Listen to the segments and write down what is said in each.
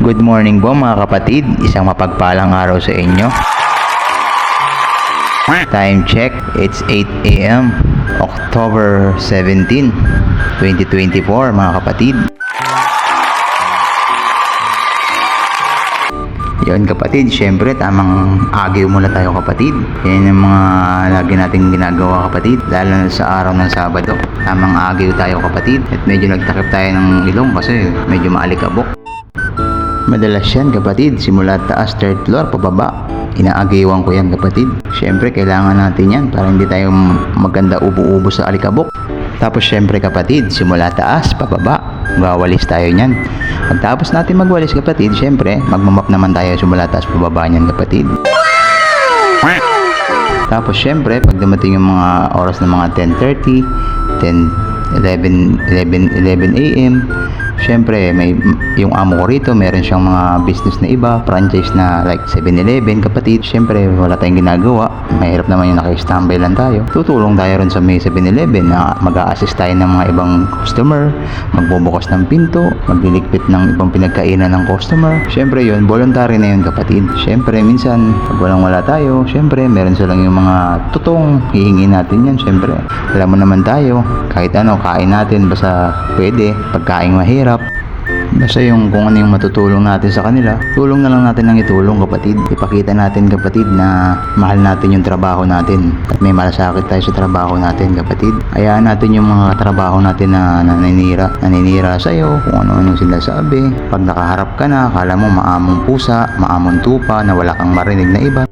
Good morning po mga kapatid. Isang mapagpalang araw sa inyo. Time check, it's 8 a.m. October 17, 2024 mga kapatid. Yun kapatid, syempre tamang agyo muna tayo kapatid. Yan yung mga lagi nating ginagawa kapatid, lalo na sa araw ng Sabado. Tamang agyo tayo kapatid. At medyo nagtakip tayo ng ilong kasi medyo maalikabok. Madalas yan kapatid, simula taas third floor pababa. Inaagiwan ko yan kapatid. Syempre kailangan natin yan para hindi tayo maganda ubo-ubo sa alikabok. Tapos syempre kapatid, simula taas pababa. Gawalis tayo niyan. Pagtapos natin magwalis kapatid, syempre magmamap naman tayo simula taas pababa niyan kapatid. Tapos syempre, pag dumating yung mga oras ng mga 10.30, 10, 11, 11, 11 a.m., syempre, may, yung amo ko rito, meron siyang mga business na iba, franchise na like 7-Eleven, kapatid. Syempre, wala tayong ginagawa. Mahirap naman yung naka-standby lang tayo. Tutulong tayo rin sa may 7-Eleven na mag assist tayo ng mga ibang customer, magbubukas ng pinto, magliligpit ng ibang pinagkainan ng customer. Syempre yun, voluntary na yun kapatid. Syempre, minsan, pag walang wala tayo, syempre, meron silang yung mga tutong, hihingi natin yan, syempre. Alam mo naman tayo, kahit ano, kain natin, basta pwede, pagkain mahirap, Basta yung kung ano yung matutulong natin sa kanila, tulong na lang natin ng itulong kapatid. Ipakita natin kapatid na mahal natin yung trabaho natin at may malasakit tayo sa trabaho natin kapatid. Hayaan natin yung mga trabaho natin na naninira, naninira sa'yo kung ano-ano sila sabi. Pag nakaharap ka na, akala mo maamong pusa, maamong tupa na wala kang marinig na iba.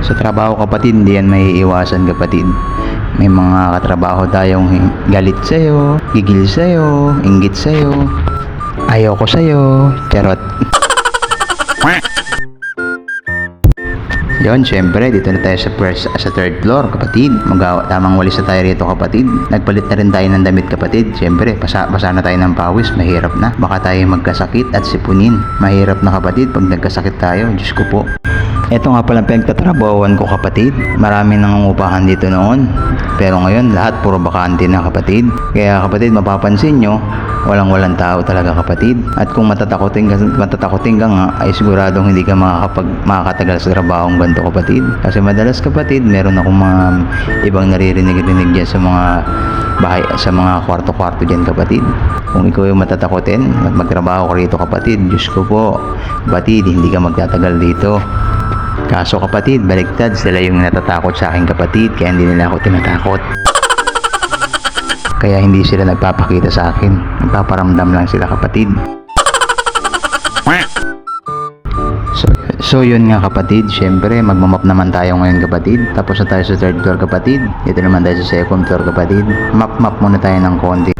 Sa trabaho kapatid, hindi yan may iwasan kapatid. May mga katrabaho tayong galit sa'yo, gigil sa'yo, inggit sa'yo, Ayoko sa'yo. Charot. Yon, syempre, dito na tayo sa first, sa third floor, kapatid. Magawa, tamang walis na tayo rito, kapatid. Nagpalit na rin tayo ng damit, kapatid. Syempre, basa, basa na tayo ng pawis, mahirap na. Baka tayo magkasakit at sipunin. Mahirap na, kapatid, pag nagkasakit tayo. Diyos ko po. Ito nga pala pinagtatrabawan ko kapatid. Marami nangungupahan dito noon. Pero ngayon, lahat puro bakante na kapatid. Kaya kapatid, mapapansin nyo, walang walang tao talaga kapatid. At kung matatakotin ka, matatakotin ka nga, ay siguradong hindi ka makakapag, makakatagal sa trabaho ng ganito kapatid. Kasi madalas kapatid, meron akong mga ibang naririnig-rinig dyan sa mga bahay, sa mga kwarto-kwarto dyan kapatid. Kung ikaw yung matatakotin, at magtrabaho ka rito kapatid, Diyos ko po, kapatid, hindi ka magtatagal dito. Kaso kapatid, baliktad sila yung natatakot sa akin kapatid kaya hindi nila ako tinatakot. Kaya hindi sila nagpapakita sa akin. Nagpaparamdam lang sila kapatid. So, so yun nga kapatid, syempre magmamap naman tayo ngayon kapatid. Tapos na tayo sa third floor kapatid. Dito naman tayo sa second floor kapatid. Map-map muna tayo ng konti.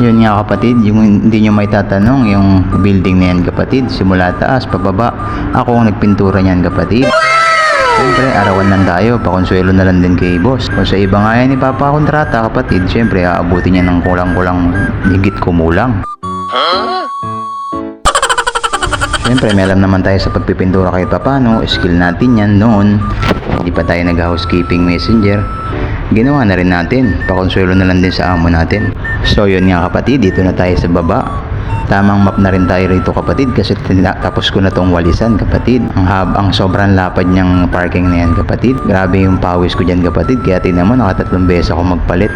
Yun nga kapatid, yung hindi nyo may tatanong, yung building na yan kapatid, simula taas, pababa, ako ang nagpintura niyan kapatid. Siyempre, arawan lang tayo, pakonsuelo na lang din kay boss. Kung sa iba nga yan ipapakontrata kapatid, siyempre, aabutin niya ng kulang-kulang higit kumulang. Siyempre, may alam naman tayo sa pagpipintura kahit papano, skill natin yan noon. Hindi pa tayo nag-housekeeping messenger. Ginawa na rin natin, pakonsuelo na lang din sa amo natin. So yun nga kapatid, dito na tayo sa baba. Tamang map na rin tayo rito kapatid kasi tapos ko na tong walisan kapatid. Ang hab, ang sobrang lapad niyang parking na yan kapatid. Grabe yung pawis ko dyan kapatid. Kaya tingnan mo, nakatatlong beses ako magpalit.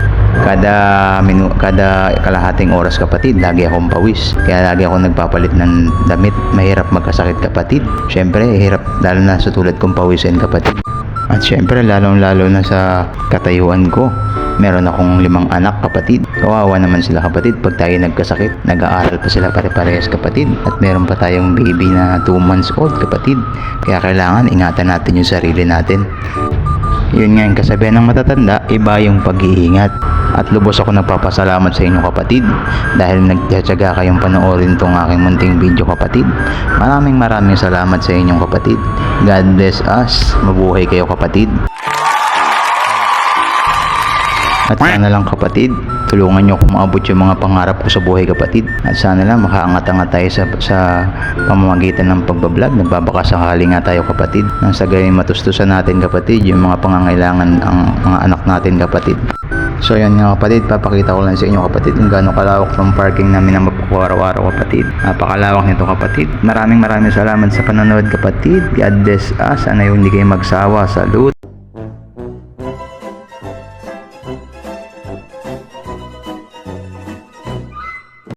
Kada, minu, kada kalahating oras kapatid, lagi akong pawis. Kaya lagi ako nagpapalit ng damit. Mahirap magkasakit kapatid. Siyempre, hirap lalo na sa tulad kong pawisin kapatid. At syempre, lalong-lalo na sa katayuan ko. Meron akong limang anak kapatid. Kawawa naman sila kapatid pag tayo nagkasakit. Nag-aaral pa sila pare-parehas kapatid. At meron pa tayong baby na 2 months old kapatid. Kaya kailangan ingatan natin yung sarili natin. Yun nga yung kasabihan ng matatanda, iba yung pag-iingat. At lubos ako nagpapasalamat sa inyo kapatid dahil nagtsatsaga kayong panoorin tong aking munting video kapatid. Maraming maraming salamat sa inyong kapatid. God bless us. Mabuhay kayo kapatid. At sana lang kapatid, tulungan nyo kung maabot yung mga pangarap ko sa buhay kapatid. At sana lang makaangat-angat tayo sa, sa pamamagitan ng pagbablog. Nagbabaka sakali nga tayo kapatid. Nang sa gayon matustusan natin kapatid yung mga pangangailangan ang mga anak natin kapatid. So yun nga kapatid, papakita ko lang sa inyo kapatid kung gaano kalawak ng parking namin na mapukuha araw-araw kapatid. Napakalawak nito kapatid. Maraming maraming salamat sa panonood kapatid. God bless us. Sana yung hindi kayo magsawa. Salute.